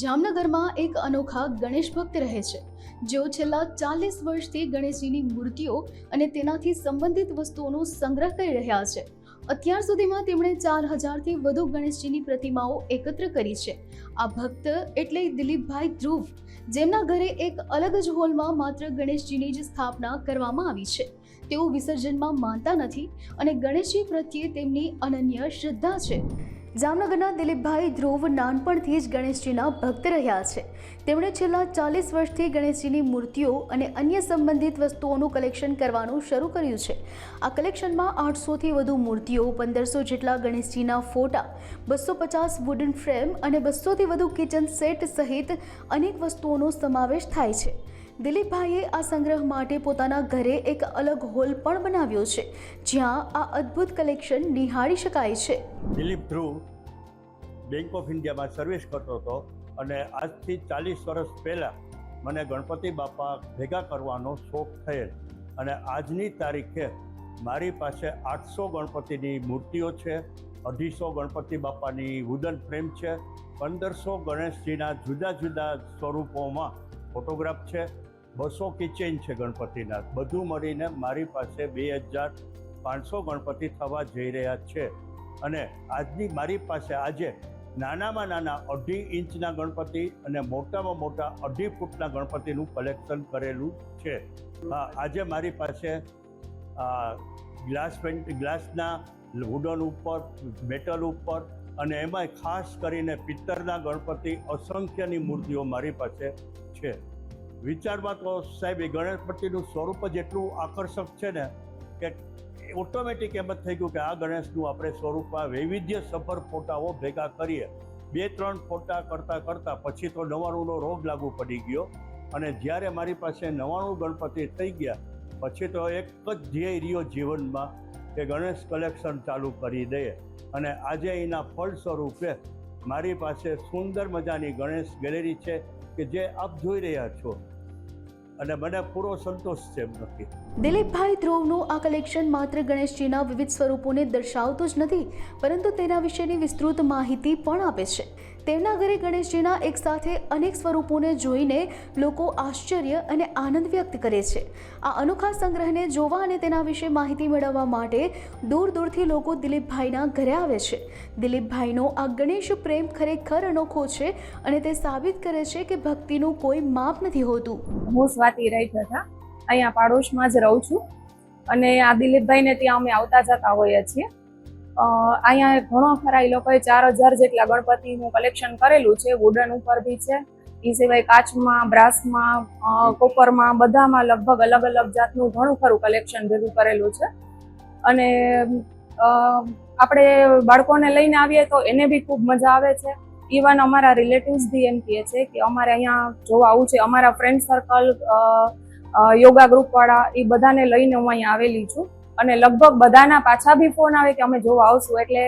જામનગરમાં એક અનોખા ગણેશ ભક્ત રહે છે, જેઓ છેલ્લા ચાલીસ વર્ષથી ગણેશજીની મૂર્તિઓ અને તેનાથી સંબંધિત વસ્તુઓનો સંગ્રહ કરી રહ્યા છે. અત્યાર સુધીમાં તેમણે ચાર હજારથી વધુ ગણેશજીની પ્રતિમાઓ એકત્ર કરી છે. આ ભક્ત એટલે દિલીપભાઈ ધ્રુવ, જેમના ઘરે એક અલગ જ હોલમાં માત્ર ગણેશજીની જ સ્થાપના કરવામાં આવી છે. તેઓ વિસર્જનમાં માનતા નથી અને ગણેશજી પ્રત્યે તેમની અનન્ય શ્રદ્ધા છે. જામનગરના દિલીપભાઈ ધ્રુવ નાનપણથી જ ગણેશજીના ભક્ત રહ્યા છે. તેમણે છેલ્લા ચાલીસ વર્ષથી ગણેશજીની મૂર્તિઓ અને અન્ય સંબંધિત વસ્તુઓનું કલેક્શન કરવાનું શરૂ કર્યું છે. આ કલેક્શનમાં આઠસોથી વધુ મૂર્તિઓ, પંદરસો જેટલા ગણેશજીના ફોટા, બસો પચાસ વુડન ફ્રેમ અને બસોથી વધુ કિચન સેટ સહિત અનેક વસ્તુઓનો સમાવેશ થાય છે. દિલીપભાઈએ આ સંગ્રહ માટે પોતાના ઘરે એક અલગ હોલ પણ બનાવ્યો છે, જ્યાં આ અદ્ભુત કલેક્શન નિહાળી શકાય છે. દિલીપ ધ્રુવ બેંક ઓફ ઇન્ડિયામાં સર્વિસ કરતો હતો અને આજથી ચાલીસ વર્ષ પહેલાં મને ગણપતિ બાપા ભેગા કરવાનો શોખ થયેલ. અને આજની તારીખે મારી પાસે આઠસો ગણપતિની મૂર્તિઓ છે, અઢીસો ગણપતિ બાપાની વુડન ફ્રેમ છે, પંદરસો ગણેશજીના જુદા જુદા સ્વરૂપોમાં ફોટોગ્રાફ છે બસો કિચેન છે ગણપતિના બધું મળીને મારી પાસે બે હજાર પાંચસો ગણપતિ થવા જઈ રહ્યા છે. અને આજની મારી પાસે આજે નાનામાં નાના અઢી ઇંચના ગણપતિ અને મોટામાં મોટા અઢી ફૂટના ગણપતિનું કલેક્શન કરેલું છે. હા, આજે મારી પાસે ગ્લાસ પેન્ટ ગ્લાસના વુડન ઉપર, મેટલ ઉપર અને એમાંય ખાસ કરીને પિત્તરના ગણપતિ અસંખ્યની મૂર્તિઓ મારી પાસે છે. વિચારમાં તો સાહેબ, એ ગણપતિનું સ્વરૂપ જ એટલું આકર્ષક છે ને કે ઓટોમેટિક એમ જ થઈ ગયું કે આ ગણેશનું આપણે સ્વરૂપમાં વૈવિધ્ય સફર ફોટાઓ ભેગા કરીએ. બે, ત્રણ ફોટા કરતાં કરતાં પછી તો નવાણુંનો રોગ લાગુ પડી ગયો અને જ્યારે મારી પાસે નવાણું ગણપતિ થઈ ગયા, પછી તો એક જ ધ્યેય રહ્યો જીવનમાં કે ગણેશ કલેક્શન ચાલુ કરી દઈએ અને આજે એના ફળ સ્વરૂપે મારી પાસે સુંદર મજાની ગણેશ ગેલેરી છે કે જે આપ જોઈ રહ્યા છો. અને મને પૂરો સંતોષ છે એમ નક્કી દિલીપભાઈ ધ્રુવનું આ કલેક્શન માત્ર ગણેશજીના વિવિધ સ્વરૂપોને દર્શાવતું જ નથી પરંતુ તેના વિશેની વિસ્તૃત માહિતી પણ આપે છે. તેમના ઘરે ગણેશજીના એક સાથે અનેક સ્વરૂપોને જોઈને લોકો આશ્ચર્ય અને આનંદ વ્યક્ત કરે છે. આ અનોખા સંગ્રહને જોવા અને તેના વિશે માહિતી મેળવવા માટે દૂર દૂરથી લોકો દિલીપભાઈના ઘરે આવે છે. દિલીપભાઈનો આ ગણેશ પ્રેમ ખરેખર અનોખો છે અને તે સાબિત કરે છે કે ભક્તિનું કોઈ માપ નથી હોતું. હું સ્વાતિ રાઈટ હતા અહીંયા પાડોશમાં જ રહું છું. અને આ દિલીપભાઈને ત્યાં અમે આવતા જતા હોઈએ છીએ. અહીંયા ઘણો ખરા એ લોકોએ ચાર હજાર જેટલા ગણપતિનું કલેક્શન કરેલું છે. વુડન ઉપર બી છે. એ સિવાય કાચમાં, બ્રાસમાં કોપરમાં બધામાં લગભગ અલગ અલગ જાતનું ઘણું ખરું કલેક્શન ભેગું કરેલું છે. અને આપણે બાળકોને લઈને આવીએ તો એને બી ખૂબ મજા આવે છે. ઇવન અમારા રિલેટિવ્સ બી એમ કહે છે કે અમારે અહીંયા જોવા આવું છે. અમારા ફ્રેન્ડ સર્કલ યોગા ગ્રુપવાળા એ બધાને લઈને હું અહીંયા આવેલી છું. અને લગભગ બધાના પાછા બી ફોન આવે કે અમે જોવા આવશું. એટલે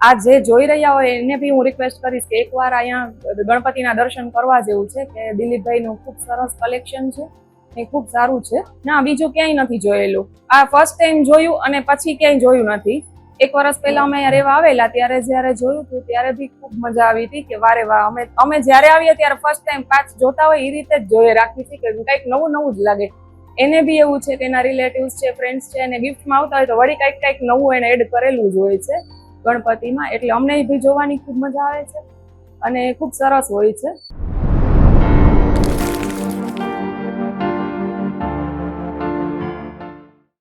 આ જે જોઈ રહ્યા હોય એને બી હું રિક્વેસ્ટ કરીશ કે એકવાર અહીંયા ગણપતિના દર્શન કરવા જેવું છે કે દિલીપભાઈનું ખૂબ સરસ કલેક્શન છે એ ખૂબ સારું છે. ના, બીજું ક્યાંય નથી જોયેલું. આ ફર્સ્ટ ટાઈમ જોયું અને પછી ક્યાંય જોયું નથી. એક વર્ષ પહેલા અમે રહેવા આવેલા, ત્યારે જ્યારે જોયું હતું ત્યારે બી ખૂબ મજા આવી હતી કે વારે વાહ, અમે અમે જ્યારે આવીએ ત્યારે ફર્સ્ટ ટાઈમ કાચ જોતા હોય એ રીતે જ જોઈએ રાખી છે કે કંઈક નવું નવું જ લાગે. એને બી એવું છે કે એના રિલેટિવ્સ છે ફ્રેન્ડ્સ છે, એને ગિફ્ટમાં આવતા હોય તો વળી કંઈક કંઈક નવું એને એડ કરેલું જ હોય છે ગણપતિમાં. એટલે અમને બી જોવાની ખૂબ મજા આવે છે અને ખૂબ સરસ હોય છે.